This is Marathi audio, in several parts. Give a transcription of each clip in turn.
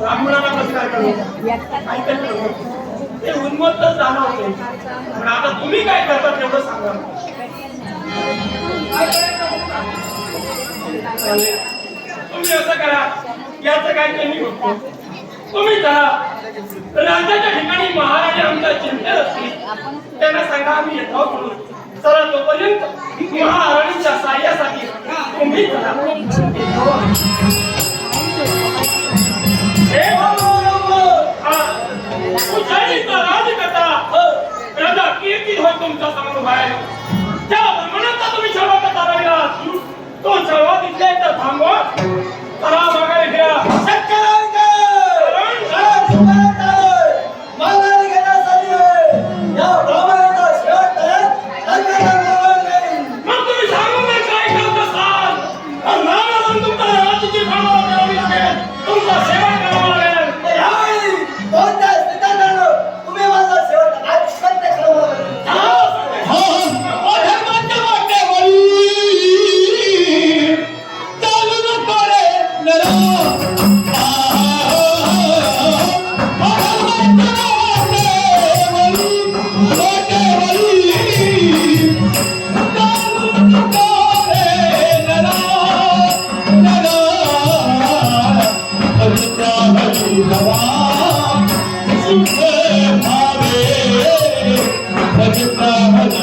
ब्राह्मणाला कसं काय करू? किंमतच जाणवते. पण आता तुम्ही काय करता तेवढं सांगा. तुम्ही असं करा. याचं काय कमी बघतो तुम्ही जा. राजाच्या ठिकाणी महाराजा आमच्या चिंतेत असतील त्यांना सांगा आम्ही येत म्हणून. चला तोपर्यंत महाराणीच्या साह्यासाठी तुम्ही तुमच्यासमोर बाहेर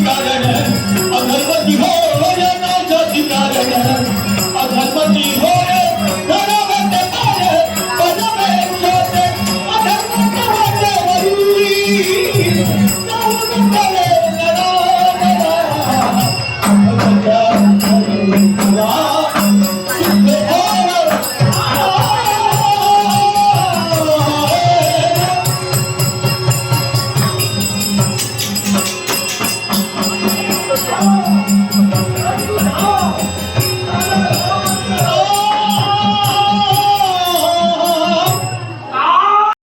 Gracias.